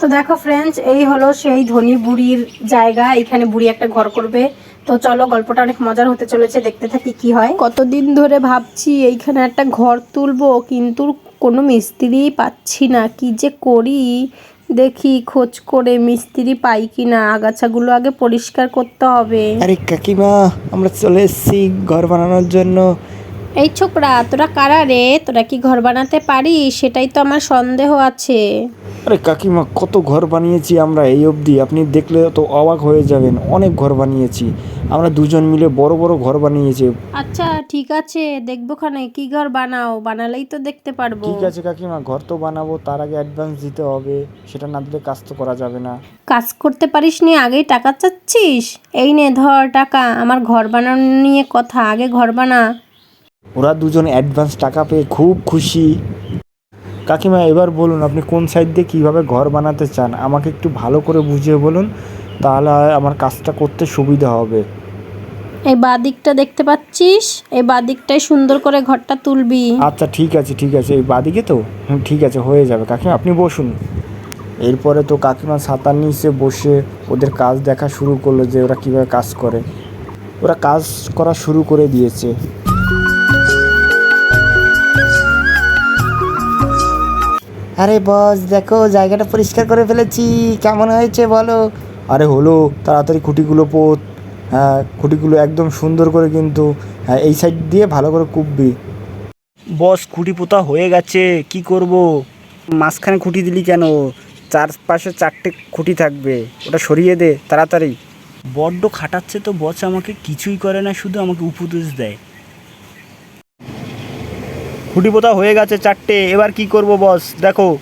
তো দেখো ফ্রেন্ডস এই হলো সেই ধনী বুড়ির জায়গা। এখানে বুড়ি একটা ঘর করবে। তো চলো গল্পটা অনেক মজার হতে চলেছে দেখতে থাকি কি হয়। কতদিন ধরে ভাবছি এইখানে একটা ঘর তুলবো কিন্তু কোনো মিস্ত্রি পাচ্ছি না। কি যে করি? দেখি খোঁজ করে মিস্ত্রি পাই কি না আগাছাগুলো আগে পরিষ্কার করতে হবে। আরে কাকিমা আমরা চলে এসেছি ঘর বানানোর জন্য। এই ছোকরা তোরা কারা রে? তোরা কি ঘর বানাতে পারিস? সেটাই তো আমার সন্দেহ আছে। আরে কাকিমা কত ঘর বানিয়েছি আমরা এই অবধি। আপনি দেখলে তো অবাক হয়ে যাবেন অনেক ঘর বানিয়েছি। আমরা দুজন মিলে বড় বড় ঘর বানিয়েছি। আচ্ছা ঠিক আছে দেখব খানে কি ঘর বানাও? বানালেই তো দেখতে পারব। ঠিক আছে কাকিমা ঘর তো বানাবো তার আগে অ্যাডভান্স দিতে হবে। সেটা না দিলে কাজ তো করা যাবে না। কাজ করতে পারিস নি আগেই টাকা চাচ্ছিস? এই নে ধর টাকা আমার ঘর বানানো নিয়ে কথা আগে ঘর বানা। ওরা দুজন অ্যাডভান্স টাকা পেয়ে খুব খুশি। কাকিমা এবার বলুন আপনি কোন সাইড দিয়ে কীভাবে ঘর বানাতে চান? আমাকে একটু ভালো করে বুঝিয়ে বলুন তাহলে আমার কাজটা করতে সুবিধা হবে। এই বাদিকটা দেখতে পাচ্ছিস? এই বাদিকটাই সুন্দর করে ঘরটা তুলবি। আচ্ছা ঠিক আছে ঠিক আছে। এই বাদিকে তো? হুম ঠিক আছে হয়ে যাবে। কাকিমা আপনি বসুন। এরপরে তো কাকিমা ছাতার নিচে বসে ওদের কাজ দেখা শুরু করল যে ওরা কীভাবে কাজ করে। ওরা কাজ করা শুরু করে দিয়েছে। আরে বস দেখো জায়গাটা পরিষ্কার করে ফেলেছি। কেমন হয়েছে বলো? আরে হলো তাড়াতাড়ি খুঁটিগুলো পোত। হ্যাঁ খুঁটিগুলো একদম সুন্দর করে কিন্তু হ্যাঁ এই সাইড দিয়ে ভালো করে কুববি বস খুঁটি পোতা হয়ে গেছে কি করব? মাঝখানে খুঁটি দিলি কেন? চারপাশে চারটে খুঁটি থাকবে। ওটা সরিয়ে দে তাড়াতাড়ি। বড্ড খাটাচ্ছে তো বস আমাকে কিছুই করে না শুধু আমাকে উপদেশ দেয়। খুঁটি পোতা হয়ে গেছে চারটে। এবার কি করব বস? দেখো।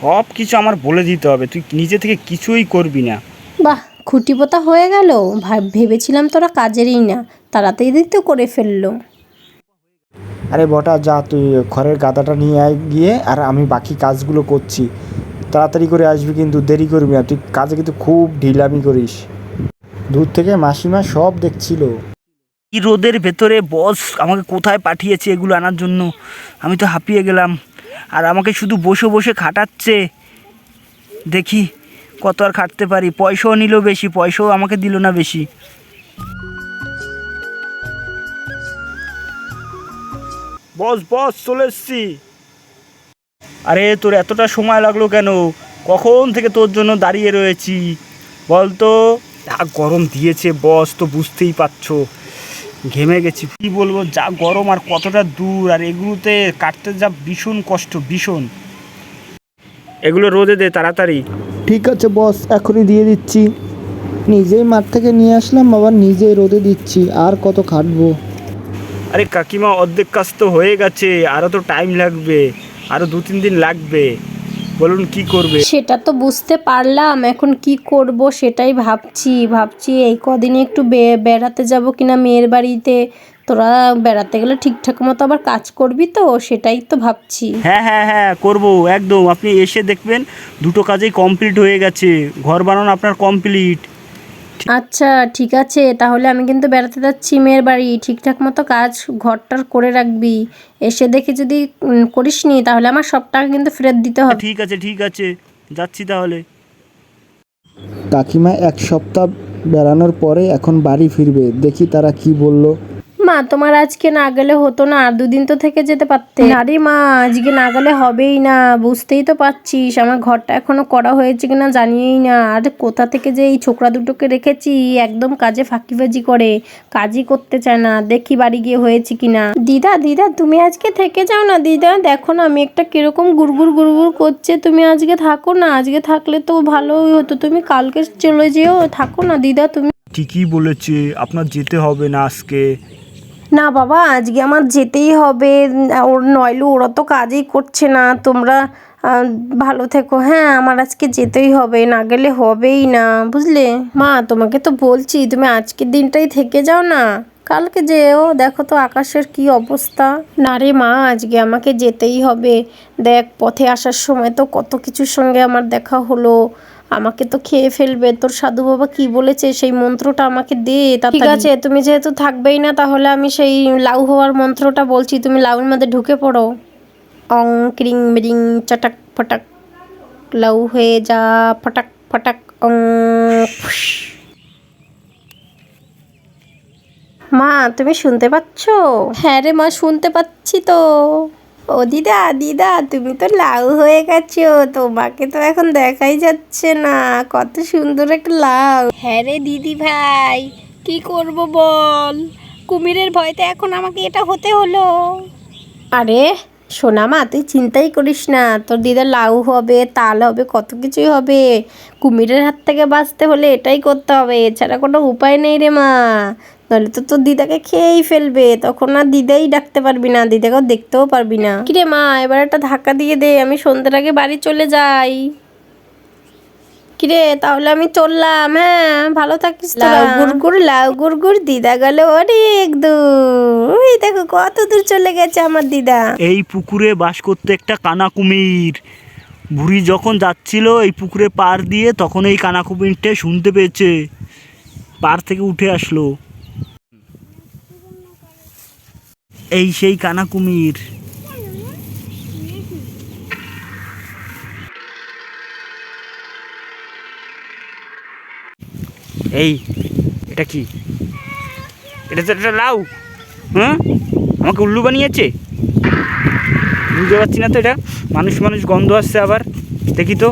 সব কিছু আমার বলে দিতে হবে। তুই নিজে থেকে কিছুই করবি না। বাহ খুঁটি পোতা হয়ে গেল। ভাব- ভেবেছিলাম তোরা কাজেরই না। তাড়াতাড়ি তো করে ফেলল। আরে বটা যা তুই ঘরের গাদাটা নিয়ে আয় গিয়ে আর আমি বাকি কাজগুলো করছি। তাড়াতাড়ি করে আসবি কিন্তু দেরি করবি না। তুই কাজে কিন্তু খুব ঢিলামি করিস। দূর থেকে মাসিমা সব দেখছিল। এই রোদের ভেতরে বস আমাকে কোথায় পাঠিয়েছে এগুলো আনার জন্য? আমি তো হাঁপিয়ে গেলাম। আর আমাকে শুধু বসে বসে খাটাচ্ছে। দেখি কত আর খাটতে পারি। পয়সাও নিল বেশি, পয়সাও আমাকে দিল না বেশি। বস বস চলে এসছি। আরে, তোর এতটা সময় লাগল কেন? কখন থেকে তোর জন্য দাঁড়িয়ে রয়েছি? বল তো যা গরম দিয়েছে বস তো বুঝতেই পারছ। ঘেমে গেছি। কি বলব যা গরম আর কতটা দূর আর এগুলোতে কাটতে যা ভীষণ কষ্ট ভীষণ। এগুলো রোদে দে তাড়াতাড়ি। ঠিক আছে বস এখনই দিয়ে দিচ্ছি। নিজেই মাঠ থেকে নিয়ে আসলাম আবার নিজেই রোদে দিচ্ছি আর কত খাটবো। আরে কাকিমা অর্ধেক কাজ তো হয়ে গেছে আরও তো টাইম লাগবে আরও দু তিন দিন লাগবে। বলুন কি করবে? সেটা তো বুঝতে পারলাম এখন কি করব সেটাই ভাবছি ভাবছি এই কদিনে একটু বেড়াতে যাব কিনা মেয়ের বাড়িতে। তোরা বেড়াতে গেলে ঠিকঠাক মতো আবার কাজ করবি তো সেটাই তো ভাবছি। হ্যাঁ হ্যাঁ হ্যাঁ করব একদম। আপনি এসে দেখবেন দুটো কাজেই কমপ্লিট হয়ে গেছে। ঘর বানানো আপনার কমপ্লিট আচ্ছা ঠিক আছে তাহলে আমি কিন্তু বেড়াতে যাচ্ছি মেয়ের বাড়ি। ঠিকঠাক মতো কাজ ঘরটার করে রাখবি। এসে দেখে যদি করিস নি তাহলে আমার সব টাকা কিন্তু ফেরত দিতে হবে। ঠিক আছে ঠিক আছে যাচ্ছি তাহলে। কাকিমা এক সপ্তাহ বেড়ানোর পরে এখন বাড়ি ফিরবে। দেখি তারা কি বলল। মা তোমার আজকে না গেলে হতো না আর দুদিন তো থেকে যেতে পারতে। আরে মা আজকে না গেলে হবেই না বুঝতেই তো পারছিস আমার ঘরটা এখনও করা হয়েছে কিনা জানিয়েই না। আর কোথা থেকে যে এই ছোকরা দুটোকে রেখেছি একদম কাজে ফাঁকিবাজি করে কাজই করতে চায় না দেখি বাড়ি গিয়ে হয়েছে কিনা। দিদা দিদা তুমি আজকে থেকে যাও না দিদা দেখো না আমি একটা কীরকম গুড়গুড় গুড়গুড় করছে তুমি আজকে থাকো না আজকে থাকলে তো ভালোই হতো তুমি কালকে চলে যেও থাকো না দিদা তুমি ঠিকই বলেছে আপনার যেতে হবে না আজকে। না বাবা, আজকে আমার যেতেই হবে। ওর নইলে ওরা তো কাজই করছে না। তোমরা ভালো থেকো। হ্যাঁ আমার আজকে যেতেই হবে, না গেলে হবেই না, বুঝলে? মা, তোমাকে তো বলছি, তুমি আজকের দিনটাই থেকে যাও না। কালকে যেও, দেখো তো আকাশের কি অবস্থা। না রে মা, আজকে আমাকে যেতেই হবে। দেখ, পথে আসার সময় তো কত কিছুর সঙ্গে আমার দেখা হলো। আমাকে তো খেয়ে ফেলবে। তোর সাধু বাবা কি বলেছে? সেই মন্ত্রটা আমাকে দে ঠিক আছে তুমি যেহেতু থাকবেই না তাহলে আমি সেই লাউ হওয়ার মন্ত্রটা বলছি। তুমি লাউর মধ্যে ঢুকে পড়ো। অং ক্রিং মৃং চটাক ফটাক। লাউ হয়ে যা ফটাক ফটাক অং মা তুমি শুনতে পাচ্ছ? হ্যাঁ রে মা শুনতে পাচ্ছি তো। ও দিদা দিদা তুমি তো লাউ হয়ে গেছো তোমাকে তো এখন দেখাই যাচ্ছে না কত সুন্দর একটা লাউ। হ্যাঁ রে দিদি ভাই কি করব বল? কুমিরের ভয়তে এখন আমাকে এটা হতে হলো। আরে সোনা মা তুই চিন্তাই করিস না তোর দিদা লাউ হবে তাল হবে কত কিছুই হবে। কুমিরের হাত থেকে বাঁচতে হলে এটাই করতে হবে এছাড়া কোনো উপায় নেই রে মা। নাহলে তো তোর দিদাকে খেয়েই ফেলবে তখন আর দিদাই ডাকতে পারবি না দিদাকেও দেখতেও পারবি না। কিরে মা এবার একটা ধাক্কা দিয়ে দে আমি সন্ধ্যের আগে বাড়ি চলে যাই। কিরে তাহলে আমি চললাম হ্যাঁ ভালো থাকিস লাউ গুড়গুড় লাউ গুড়গুড় দিদা গেল অনেক দূর। ওই দেখো কত দূর চলে গেছে আমার দিদা। এই পুকুরে বাস করতে একটা কানা কুমির বুড়ি যখন যাচ্ছিল এই পুকুরে পার দিয়ে তখন এই কানা কুমিরটা শুনতে পেয়েছে। পার থেকে উঠে আসলো। এই সেই কানা কুমির এই, এটা কি? এটা তো এটা লাউ। হ্যাঁ আমাকে উল্লু বানিয়েছে? বুঝতে পারছি না তো এটা। মানুষ মানুষ গন্ধ আসছে আবার। দেখি তো।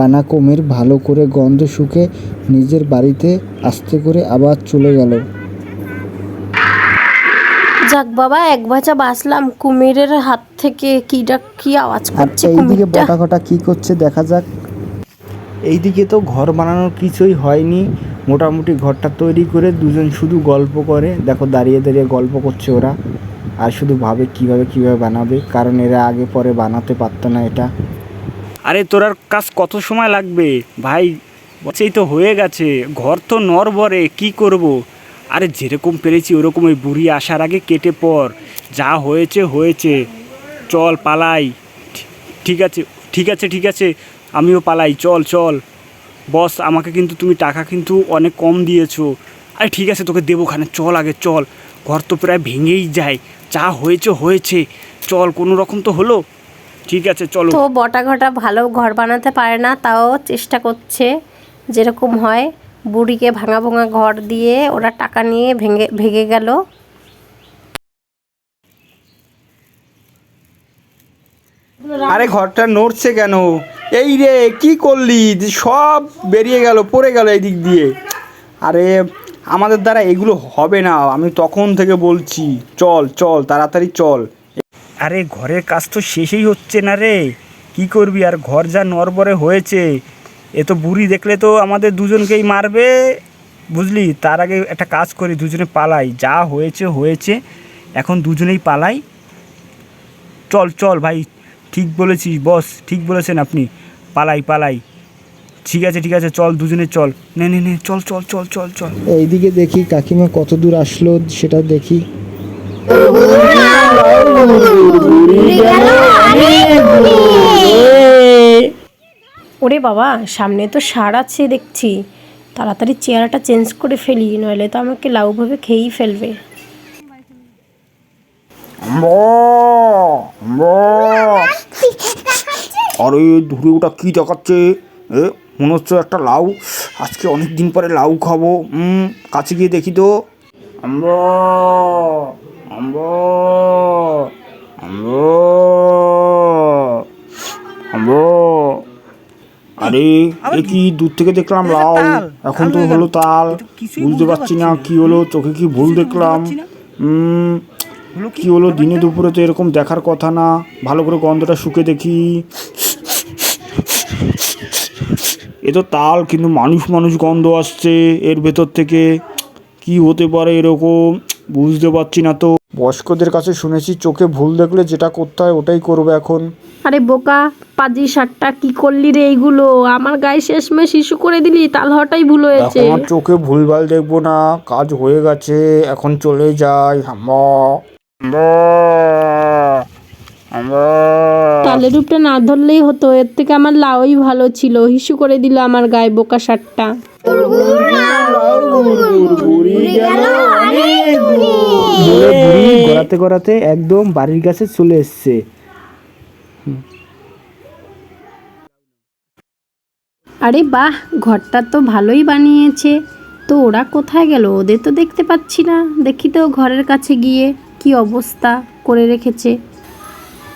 কানা কুমির ভালো করে গন্ধ শুকে নিজের বাড়িতে আস্তে করে আবার চলে গেল। যাক বাবা এক বাঁচা বাঁচলাম। কুমিরের হাত থেকে কি ডাক কি আওয়াজ করছে এইদিকে কুমিরটা? বটা কটা কি করছে দেখা যাক। এইদিকে তো ঘর বানানোর কিছুই হয়নি। মোটামুটি ঘরটা তৈরি করে দুজন শুধু গল্প করে। দেখো দাঁড়িয়ে দাঁড়িয়ে গল্প করছে ওরা। আর শুধু ভাবে কীভাবে কীভাবে বানাবে কারণ এরা আগে পরে বানাতে পারতো না এটা। আরে তোরার কাজ কত সময় লাগবে? ভাই, সেই তো হয়ে গেছে। ঘর তো নরবরে কি করব। আরে যেরকম পেরেছি ওরকম ওই বুড়ি আসার আগে কেটে পর। যা হয়েছে হয়েছে। চল, পালাই। ঠিক আছে ঠিক আছে ঠিক আছে। আমিও পালাই। চল চল। বস, আমাকে কিন্তু তুমি টাকা কিন্তু অনেক কম দিয়েছ। আরে ঠিক আছে, তোকে দেবো খানে চল আগে, চল। ঘর তো প্রায় ভেঙেই যায়। যা হয়েছে হয়েছে। চল, কোনো রকম তো হলো? ঠিক আছে চলো। তো বটা ঘটা ভালো ঘর বানাতে পারে না তাও চেষ্টা করছে যেরকম হয়। বুড়িকে ভাঙা ভাঙা ঘর দিয়ে ওরা টাকা নিয়ে ভেঙে ভেঙে গেল। আরে ঘরটা নড়ছে কেন? এই রে কি করলি? যে সব বেরিয়ে গেল পড়ে গেল এই দিক দিয়ে। আরে আমাদের দ্বারা এগুলো হবে না আমি তখন থেকে বলছি। চল চল তাড়াতাড়ি চল। আরে ঘরের কাজ তো শেষই হচ্ছে না রে। কি করবি আর, ঘর যা নরবরে হয়েছে। এ তো বুড়ি দেখলে তো আমাদের দুজনকেই মারবে। বুঝলি? তার আগে একটা কাজ করি, দুজনে পালাই। যা হয়েছে হয়েছে। এখন দুজনেই পালাই। চল চল ভাই, ঠিক বলেছিস, বস, ঠিক বলেছেন আপনি। পালাই পালাই। ঠিক আছে ঠিক আছে, চল, দুজনে চল। নে নে নে, চল চল চল চল চল। এইদিকে দেখি কাকিমা কত দূর আসলো সেটা দেখি। ওরে বাবা, সামনে তো সার আছে দেখছি। তাড়াতাড়ি চেহারাটা চেঞ্জ করে ফেলি, নইলে তো আমাকে লাউভাবে খেয়েই ফেলবে। আরে দূরে ওটা কি দেখাচ্ছে? এ, মনে হচ্ছে একটা লাউ। আজকে অনেক দিন পরে লাউ খাব, হুম, কাছে গিয়ে দেখি তো। আমরা আমরা আমরা আমরা আরে এ কি? দূর থেকে দেখলাম লাউ। এখন তো হলো তাল। বুঝতে পারছি না কি হলো চোখে কি ভুল দেখলাম। কি? হলো দিনে দুপুরে তো এরকম দেখার কথা না। ভালো করে গন্ধটা শুকে দেখি। এ তো তাল কিন্তু মানুষ মানুষ গন্ধ আসছে এর ভেতর থেকে। কি হতে পারে এরকম? বুঝতে পারছি না তো। বয়স্কদের কাছে শুনেছি চোখে ভুল দেখলে যেটা করতে হয় ওটাই করবে এখন। আরে বোকা পাজি সারটা কি করলি রে এইগুলো আমার গায়ে শেষ শেষমে শিশু করে দিলি তাল হওয়াটাই ভুল হয়েছে। এখন আর চোখে ভুলভাল দেখব না কাজ হয়ে গেছে এখন চলে যাই হাম্বা হাম্বা তালের রূপটা না ধরলেই হতো এর থেকে আমার লাউই ভালো ছিল হিসু করে দিল আমার গায়ে বোকা বুড়ি গলা করাতে করাতে একদম বাড়ির কাছে চলে এসছে। আরে বাহ, ঘরটা তো ভালোই বানিয়েছে। তো ওরা কোথায় গেল? ওদের তো দেখতে পাচ্ছি না। দেখি তো ঘরের কাছে গিয়ে কি অবস্থা করে রেখেছে।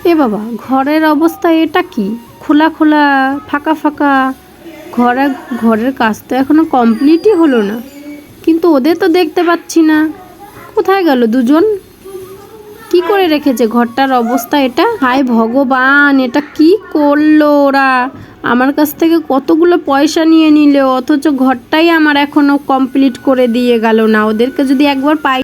এ বাবা, ঘরের অবস্থা এটা কি? খোলা খোলা, ফাঁকা ফাঁকা। ঘরে, ঘরের কাজ তো এখনও কমপ্লিটই হলো না। কিন্তু ওদের তো দেখতে পাচ্ছি না। কোথায় গেল দুজন? কি করে রেখেছে ঘরটার অবস্থা এটা? হায় ভগবান, এটা কি করল ওরা? আমার কাছ থেকে কতগুলো পয়সা নিয়ে নিলে, অথচ ঘরটাই আমার এখনও কমপ্লিট করে দিয়ে গেল না। ওদেরকে যদি একবার পাই